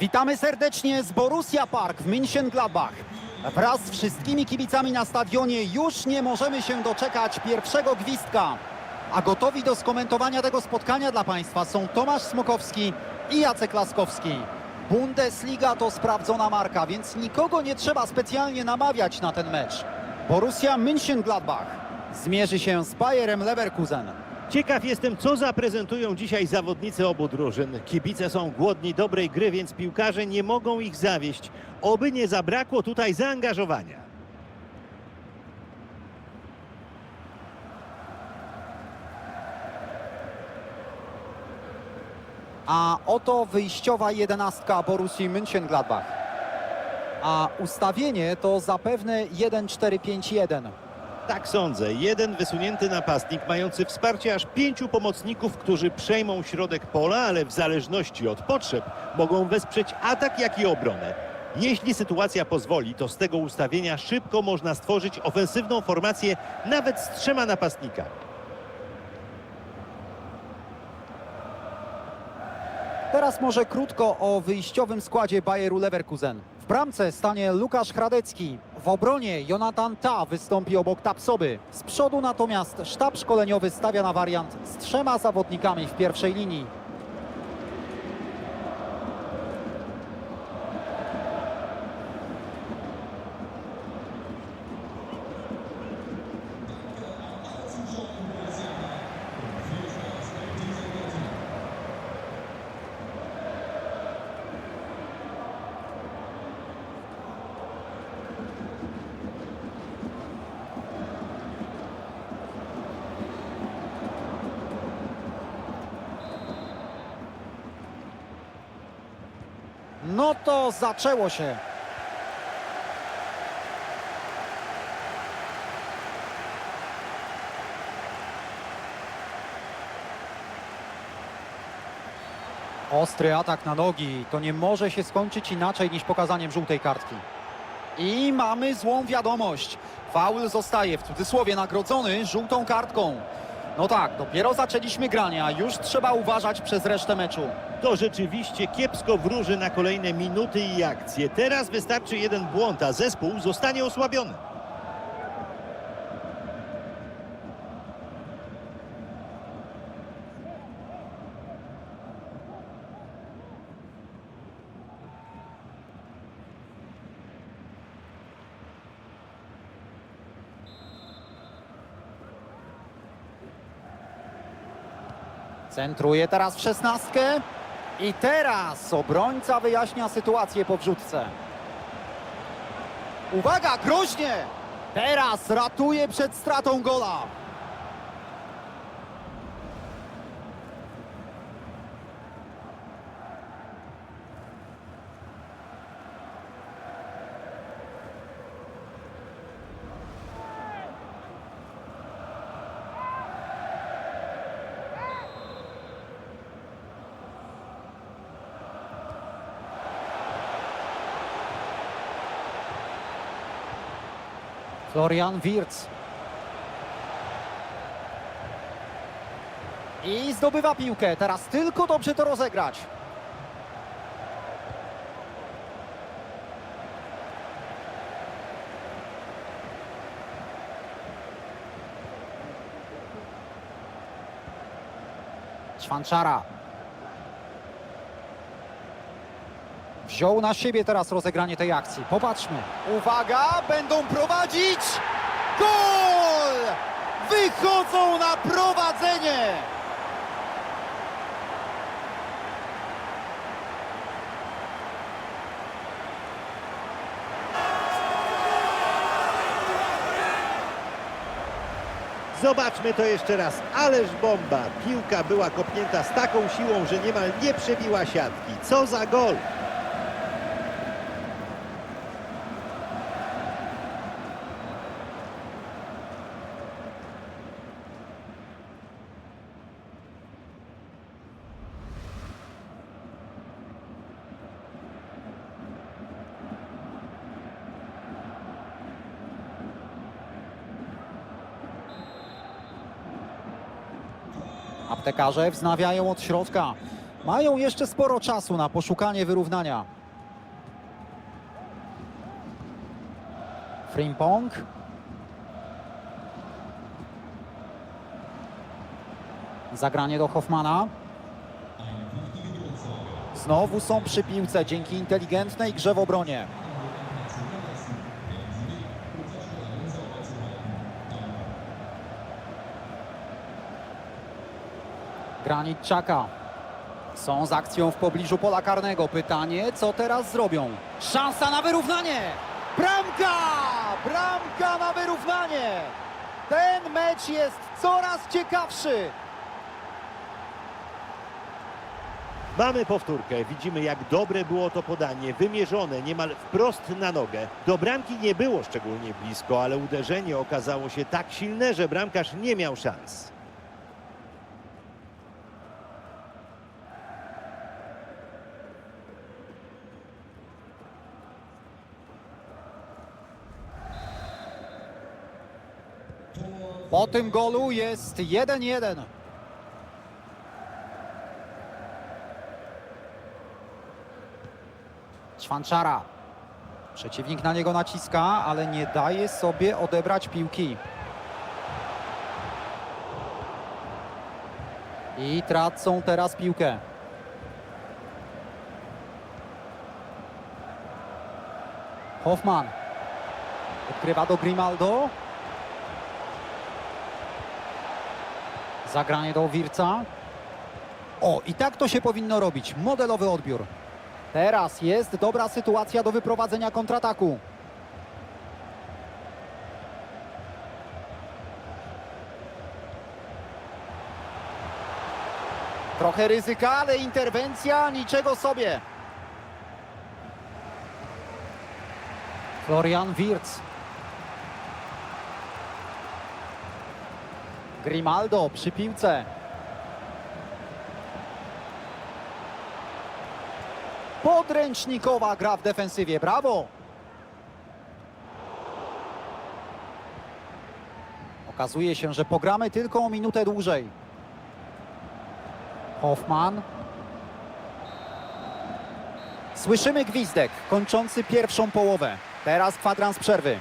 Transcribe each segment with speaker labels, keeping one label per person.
Speaker 1: Witamy serdecznie z Borussia Park w München-Gladbach. Wraz z wszystkimi kibicami na stadionie już nie możemy się doczekać pierwszego gwizdka. A gotowi do skomentowania tego spotkania dla Państwa są Tomasz Smokowski i Jacek Laskowski. Bundesliga to sprawdzona marka, więc nikogo nie trzeba specjalnie namawiać na ten mecz. Borussia München-Gladbach zmierzy się z Bayerem Leverkusen.
Speaker 2: Ciekaw jestem, co zaprezentują dzisiaj zawodnicy obu drużyn. Kibice są głodni dobrej gry, więc piłkarze nie mogą ich zawieść. Oby nie zabrakło tutaj zaangażowania.
Speaker 1: A oto wyjściowa jedenastka Borussii München-Gladbach. A ustawienie to zapewne 1-4-5-1.
Speaker 2: Tak sądzę. Jeden wysunięty napastnik mający wsparcie aż pięciu pomocników, którzy przejmą środek pola, ale w zależności od potrzeb mogą wesprzeć atak, jak i obronę. Jeśli sytuacja pozwoli, to z tego ustawienia szybko można stworzyć ofensywną formację nawet z trzema napastnikami.
Speaker 1: Teraz może krótko o wyjściowym składzie Bayeru Leverkusen. Bramce stanie Łukasz Hradecki. W obronie Jonathan Ta wystąpi obok Tapsoby. Z przodu natomiast sztab szkoleniowy stawia na wariant z trzema zawodnikami w pierwszej linii. No to zaczęło się. Ostry atak na nogi. To nie może się skończyć inaczej niż pokazaniem żółtej kartki. I mamy złą wiadomość. Faul zostaje w cudzysłowie nagrodzony żółtą kartką. No tak, dopiero zaczęliśmy granie, a już trzeba uważać przez resztę meczu.
Speaker 2: To rzeczywiście kiepsko wróży na kolejne minuty i akcje. Teraz wystarczy jeden błąd, a zespół zostanie osłabiony.
Speaker 1: Centruje teraz w szesnastkę. I teraz obrońca wyjaśnia sytuację po wrzutce. Uwaga, groźnie! Teraz ratuje przed stratą gola. Florian Wirtz. I zdobywa piłkę. Teraz tylko dobrze to rozegrać. Szwanczara. Wziął na siebie teraz rozegranie tej akcji. Popatrzmy. Uwaga, będą prowadzić. Gol! Wychodzą na prowadzenie!
Speaker 2: Zobaczmy to jeszcze raz. Ależ bomba. Piłka była kopnięta z taką siłą, że niemal nie przebiła siatki. Co za gol!
Speaker 1: Aptekarze wznawiają od środka. Mają jeszcze sporo czasu na poszukanie wyrównania. Frimpong. Zagranie do Hoffmana. Znowu są przy piłce dzięki inteligentnej grze w obronie. Granit Czaka. Są z akcją w pobliżu pola karnego. Pytanie, co teraz zrobią? Szansa na wyrównanie! Bramka! Bramka na wyrównanie! Ten mecz jest coraz ciekawszy!
Speaker 2: Mamy powtórkę. Widzimy, jak dobre było to podanie. Wymierzone niemal wprost na nogę. Do bramki nie było szczególnie blisko, ale uderzenie okazało się tak silne, że bramkarz nie miał szans.
Speaker 1: Tym golu jest 1-1. Czwanczara. Przeciwnik na niego naciska, ale nie daje sobie odebrać piłki. I tracą teraz piłkę. Hoffman. Odkrywa do Grimaldo. Zagranie do Wirca. O, i tak to się powinno robić. Modelowy odbiór. Teraz jest dobra sytuacja do wyprowadzenia kontrataku. Trochę ryzyka, ale interwencja niczego sobie. Florian Wirtz. Grimaldo przy piłce. Podręcznikowa gra w defensywie. Brawo! Okazuje się, że pogramy tylko o minutę dłużej. Hoffman. Słyszymy gwizdek kończący pierwszą połowę. Teraz kwadrans przerwy.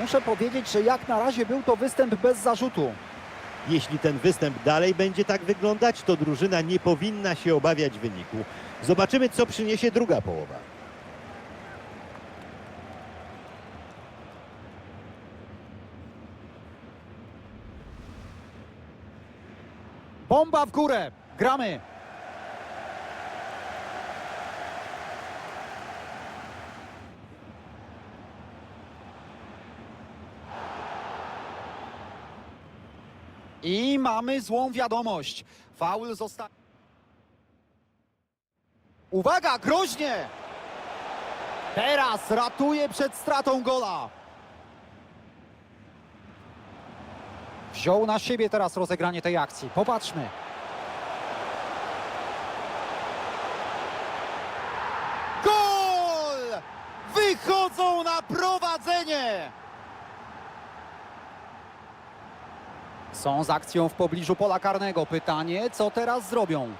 Speaker 1: Muszę powiedzieć, że jak na razie był to występ bez zarzutu.
Speaker 2: Jeśli ten występ dalej będzie tak wyglądać, to drużyna nie powinna się obawiać wyniku. Zobaczymy, co przyniesie druga połowa.
Speaker 1: Bomba w górę. Gramy. I mamy złą wiadomość. Faul został. Uwaga, groźnie! Teraz ratuje przed stratą gola. Wziął na siebie teraz rozegranie tej akcji. Popatrzmy. Gol! Wychodzą na prowadzenie! Są z akcją w pobliżu pola karnego. Pytanie, co teraz zrobią?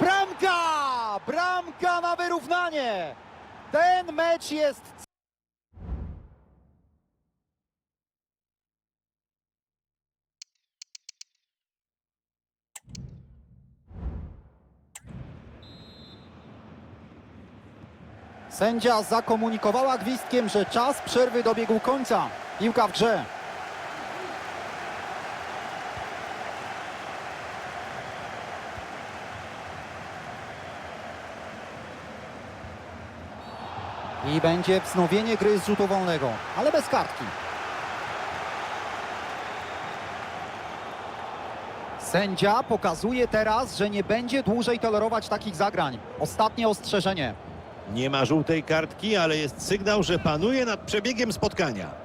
Speaker 1: Bramka! Bramka na wyrównanie! Ten mecz jest Sędzia zakomunikowała gwizdkiem, że czas przerwy dobiegł końca. Piłka w grze. I będzie wznowienie gry z rzutu wolnego, ale bez kartki. Sędzia pokazuje teraz, że nie będzie dłużej tolerować takich zagrań. Ostatnie ostrzeżenie.
Speaker 2: Nie ma żółtej kartki, ale jest sygnał, że panuje nad przebiegiem spotkania.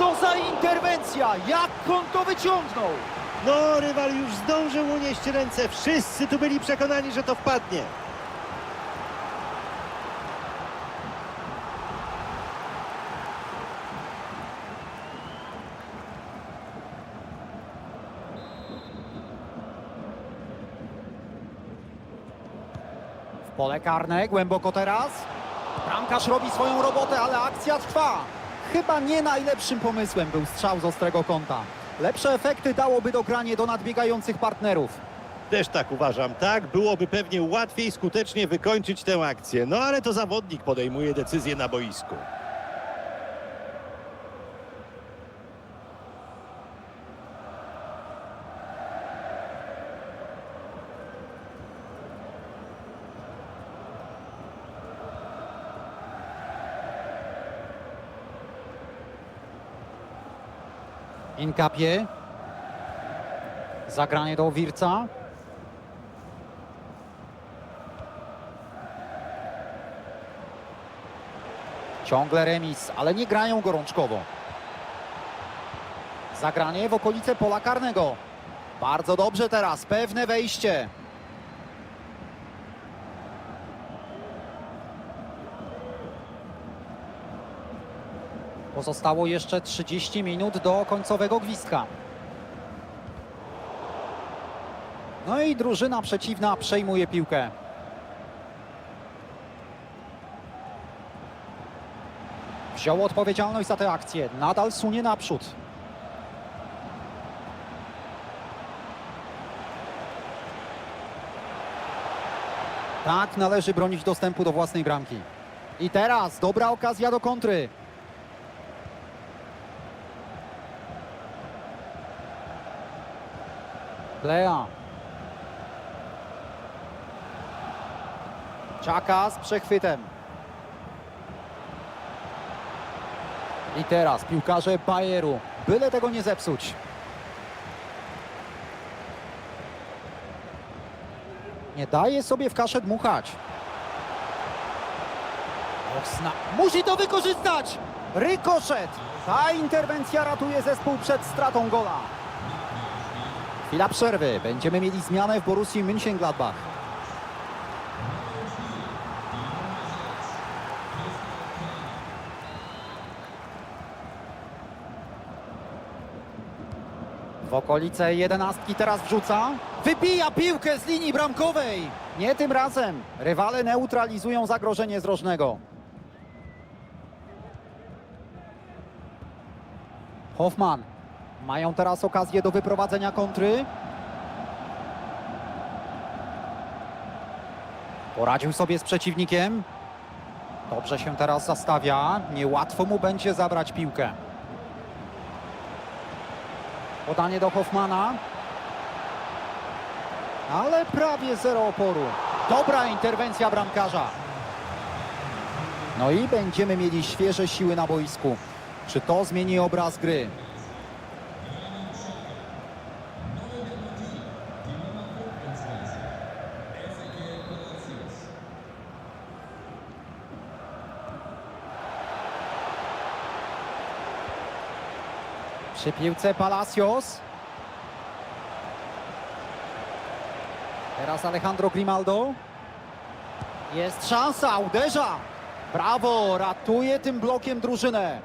Speaker 1: Co za interwencja! Jak on to wyciągnął?
Speaker 2: No, rywal już zdążył unieść ręce. Wszyscy tu byli przekonani, że to wpadnie.
Speaker 1: W pole karne, głęboko teraz. Bramkarz robi swoją robotę, ale akcja trwa. Chyba nie najlepszym pomysłem był strzał z ostrego kąta. Lepsze efekty dałoby dogranie do nadbiegających partnerów.
Speaker 2: Też tak uważam. Tak, byłoby pewnie łatwiej skutecznie wykończyć tę akcję. No ale to zawodnik podejmuje decyzję na boisku.
Speaker 1: Inkapie. Zagranie do Wirca. Ciągle remis, ale nie grają gorączkowo. Zagranie w okolice pola karnego. Bardzo dobrze teraz, pewne wejście. Pozostało jeszcze 30 minut do końcowego gwizdka. No i drużyna przeciwna przejmuje piłkę. Wziął odpowiedzialność za tę akcję. Nadal sunie naprzód. Tak należy bronić dostępu do własnej bramki. I teraz dobra okazja do kontry. Lea. Czaka z przechwytem. I teraz piłkarze Bayeru. Byle tego nie zepsuć. Nie daje sobie w kaszę dmuchać. Musi to wykorzystać! Rykoszet! Ta interwencja ratuje zespół przed stratą gola. Chwila przerwy. Będziemy mieli zmianę w Borussii Mönchengladbach. W okolice jedenastki teraz wrzuca. Wybija piłkę z linii bramkowej. Nie tym razem. Rywale neutralizują zagrożenie z rożnego. Hoffman. Mają teraz okazję do wyprowadzenia kontry. Poradził sobie z przeciwnikiem. Dobrze się teraz zastawia. Niełatwo mu będzie zabrać piłkę. Podanie do Hoffmana. Ale prawie zero oporu. Dobra interwencja bramkarza. No i będziemy mieli świeże siły na boisku. Czy to zmieni obraz gry? Przy piłce Palacios. Teraz Alejandro Grimaldo. Jest szansa, uderza. Brawo, ratuje tym blokiem drużynę.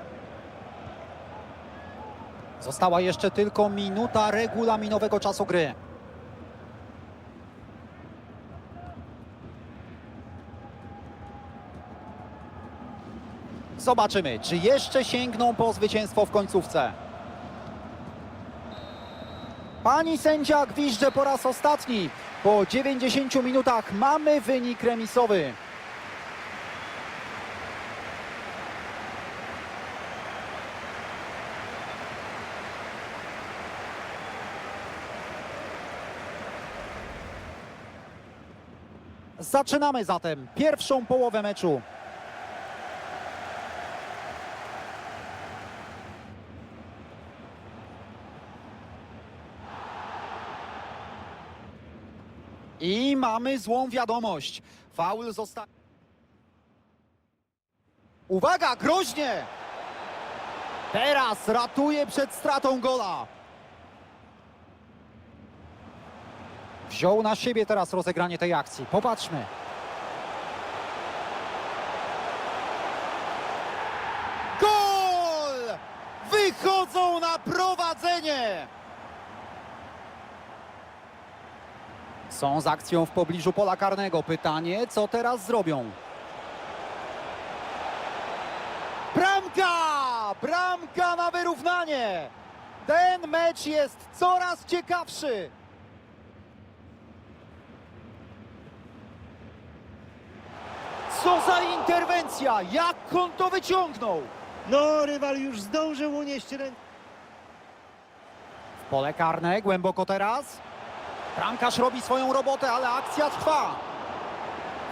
Speaker 1: Została jeszcze tylko minuta regulaminowego czasu gry. Zobaczymy, czy jeszcze sięgną po zwycięstwo w końcówce. Pani sędzia gwizdże po raz ostatni. Po 90 minutach mamy wynik remisowy. Zaczynamy zatem pierwszą połowę meczu. I mamy złą wiadomość. Faul został. Uwaga, groźnie! Teraz ratuje przed stratą gola. Wziął na siebie teraz rozegranie tej akcji. Popatrzmy. Gol! Wychodzą na prowadzenie! Są z akcją w pobliżu pola karnego. Pytanie, co teraz zrobią? Bramka! Bramka na wyrównanie! Ten mecz jest coraz ciekawszy! Co za interwencja! Jak on to wyciągnął?
Speaker 2: No, rywal już zdążył unieść rękę.
Speaker 1: W pole karne, głęboko teraz. Bramkarz robi swoją robotę, ale akcja trwa.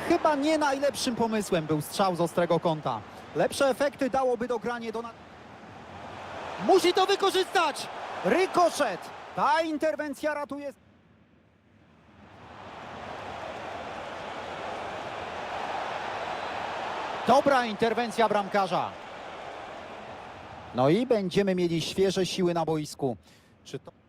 Speaker 1: Chyba nie najlepszym pomysłem był strzał z ostrego kąta. Lepsze efekty dałoby dogranie do... Musi to wykorzystać! Rykoszet! Ta interwencja ratuje... Dobra interwencja bramkarza. No i będziemy mieli świeże siły na boisku. Czy to...